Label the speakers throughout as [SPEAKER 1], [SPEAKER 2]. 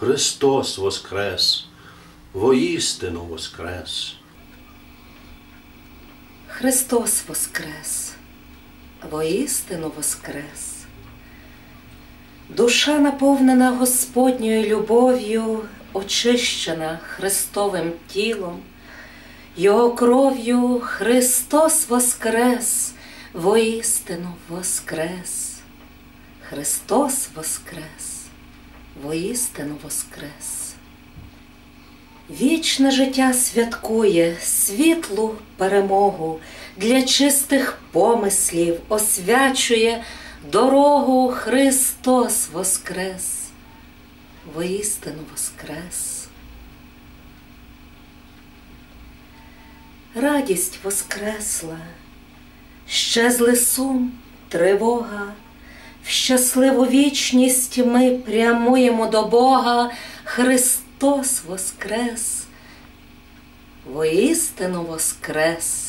[SPEAKER 1] Христос воскрес, воістину воскрес.
[SPEAKER 2] Христос воскрес, воістину воскрес. Душа, наповнена Господньою любов'ю, очищена Христовим тілом, Його кров'ю Христос воскрес, воістину воскрес. Христос воскрес, воістину воскрес. Вічне життя святкує світлу перемогу для чистих помислів, освячує дорогу Христос Воскрес, воістину Воскрес. Радість воскресла, щезли сум, тривога, в щасливу вічність ми прямуємо до Бога, Христос Воскрес, воістину Воскрес.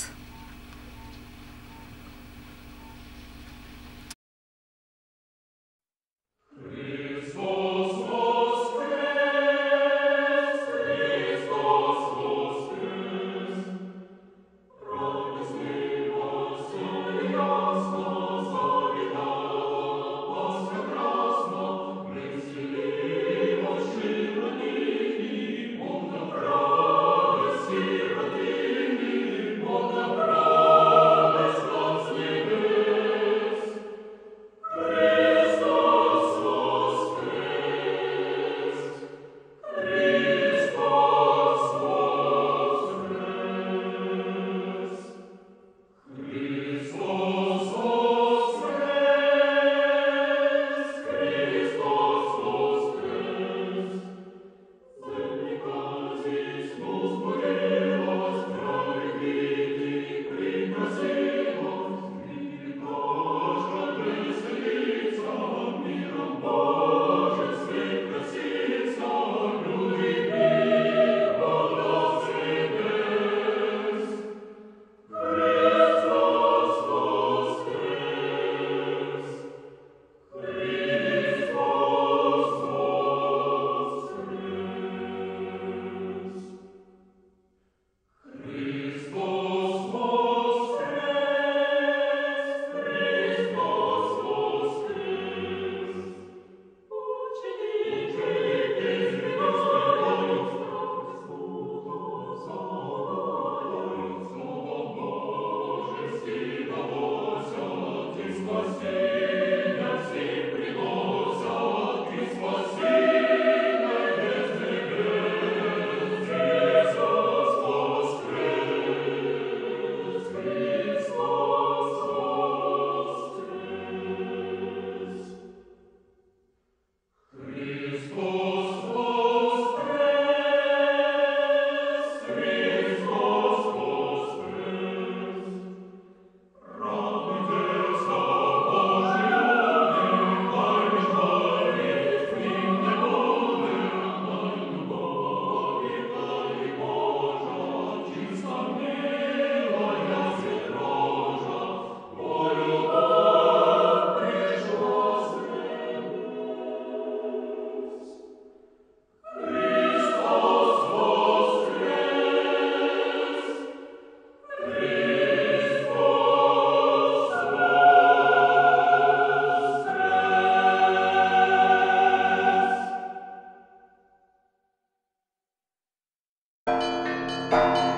[SPEAKER 2] Bye.